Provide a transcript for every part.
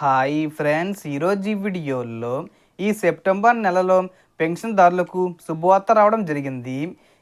Hi friends ఈరోజు ఈ వీడియోలో ఈ సెప్టెంబర్ నెలలో పెన్షన్దారులకు శుభవార్త రావడం జరిగింది.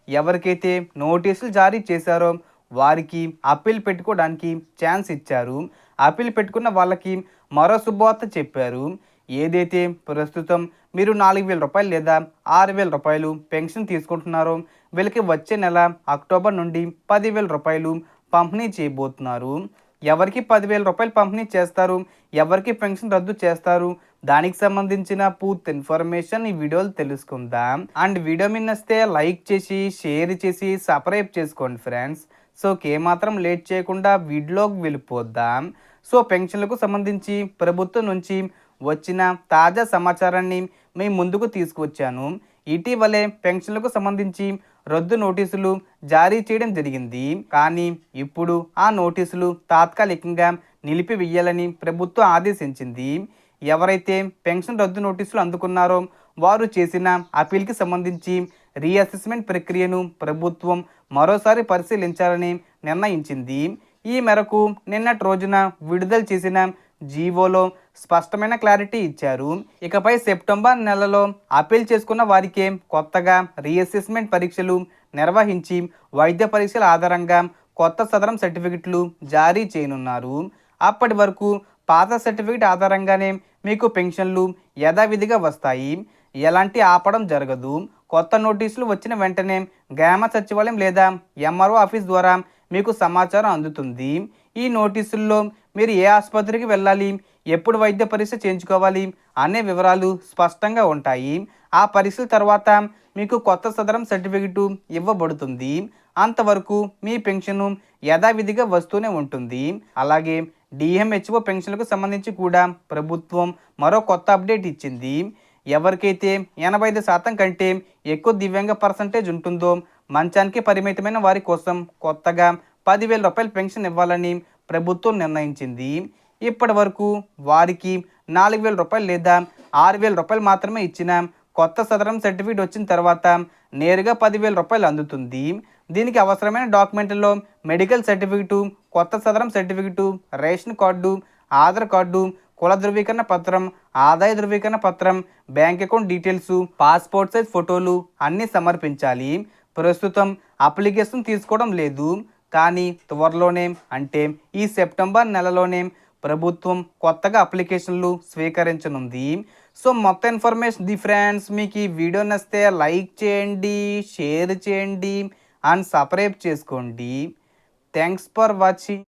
ఎవరికైతే నోటీసులు జారీ చేశారో వారికి అప్పీల్ పెట్టుకోవడానికి ఛాన్స్ ఇచ్చారు. అప్పీల్ పెట్టుకున్న వాళ్ళకి మరో శుభవార్త చెప్పారు. ఏదైతే ప్రస్తుతం మీరు నాలుగు వేల రూపాయలు లేదా ఆరు వేల రూపాయలు పెన్షన్ తీసుకుంటున్నారో వీళ్ళకి వచ్చే నెల అక్టోబర్ నుండి పదివేల రూపాయలు పంపిణీ చేయబోతున్నారు. ఎవరికి పదివేల రూపాయలు పంపిణీ చేస్తారు? ఎవరికి పెన్షన్ రద్దు చేస్తారు? దానికి సంబంధించిన పూర్తి ఇన్ఫర్మేషన్ ఈ వీడియోలు తెలుసుకుందాం. అండ్ వీడియో మిన్నస్తే లైక్ చేసి షేర్ చేసి సబ్స్క్రైబ్ చేసుకోండి ఫ్రెండ్స్. సో మాత్రం లేట్ చేయకుండా వీడియోకి వెళ్ళిపోద్దాం సో పెన్షన్లకు సంబంధించి ప్రభుత్వం నుంచి వచ్చిన తాజా సమాచారాన్ని మీ ముందుకు తీసుకువచ్చాను. ఇటీవలే పెన్షన్లకు సంబంధించి రద్దు నోటీసులు జారీ చేయడం జరిగింది. కానీ ఇప్పుడు ఆ నోటీసులు తాత్కాలికంగా నిలిపివేయాలని ప్రభుత్వం ఆదేశించింది. ఎవరైతే పెన్షన్ రద్దు నోటీసులు అందుకున్నారో వారు చేసిన అప్పీల్కి సంబంధించి రీఅసెస్మెంట్ ప్రక్రియను ప్రభుత్వం మరోసారి పరిశీలించాలని నిర్ణయించింది. ఈ మేరకు నిన్నటి రోజున విడుదల చేసిన జీవోలో స్పష్టమైన క్లారిటీ ఇచ్చారు. ఇకపై సెప్టెంబర్ నెలలో అప్పీల్ చేసుకున్న వారికే కొత్తగా రీఅసెస్మెంట్ పరీక్షలు నిర్వహించి వైద్య పరీక్షల ఆధారంగా కొత్త సదరం సర్టిఫికెట్లు జారీ చేయనున్నారు. అప్పటి వరకు పాత సర్టిఫికెట్ ఆధారంగానే మీకు పెన్షన్లు యథావిధిగా వస్తాయి. ఎలాంటి ఆపడం జరగదు. కొత్త నోటీసులు వచ్చిన వెంటనే గ్రామ సచివాలయం లేదా ఎంఆర్ఓ ఆఫీస్ ద్వారా మీకు సమాచారం అందుతుంది. ఈ నోటీసుల్లో మీరు ఏ ఆసుపత్రికి వెళ్ళాలి? ఎప్పుడు వైద్య పరీక్ష చేయించుకోవాలి? అనే వివరాలు స్పష్టంగా ఉంటాయి. ఆ పరీక్షల తర్వాత మీకు కొత్త సదరం సర్టిఫికెట్ ఇవ్వబడుతుంది. అంతవరకు మీ పెన్షన్ యథావిధిగా వస్తూనే ఉంటుంది. అలాగే డిఎంహెచ్ఓ పెన్షన్లకు సంబంధించి కూడా ప్రభుత్వం మరో కొత్త అప్డేట్ ఇచ్చింది. ఎవరికైతే ఎనభై ఐదు శాతం కంటే ఎక్కువ దివ్యాంగ పర్సంటేజ్ ఉంటుందో మంచానికి పరిమితమైన వారి కోసం కొత్తగా పదివేల రూపాయల పెన్షన్ ఇవ్వాలని ప్రభుత్వం నిర్ణయించింది. ఇప్పటి వరకు వారికి నాలుగు వేల రూపాయలు లేదా ఆరు వేల రూపాయలు మాత్రమే ఇచ్చిన కొత్త సదరం సర్టిఫికేట్ వచ్చిన తర్వాత నేరుగా పదివేల రూపాయలు అందుతుంది. దీనికి అవసరమైన డాక్యుమెంట్లలో మెడికల్ సర్టిఫికెటు కొత్త Sadarem certificate ration card Aadhaar card కుల ధృవీకరణ పత్రం ఆదాయ ధృవీకరణ పత్రం bank account details passport size ఫోటోలు అన్నీ సమర్పించాలి. ప్రస్తుతం అప్లికేషన్ తీసుకోవడం లేదు. కానీ త్వరలోనే అంటే ఈ సెప్టెంబర్ నెలలోనే ప్రభుత్వం కొత్తగా అప్లికేషన్లు స్వీకరించనుంది. సో మొత్తం ఇన్ఫర్మేషన్ ది ఫ్రెండ్స్. మీకు ఈ వీడియో నచ్చితే లైక్ చేయండి షేర్ చేయండి అండ్ సబ్స్క్రైబ్ చేసుకోండి. Thanks for watching.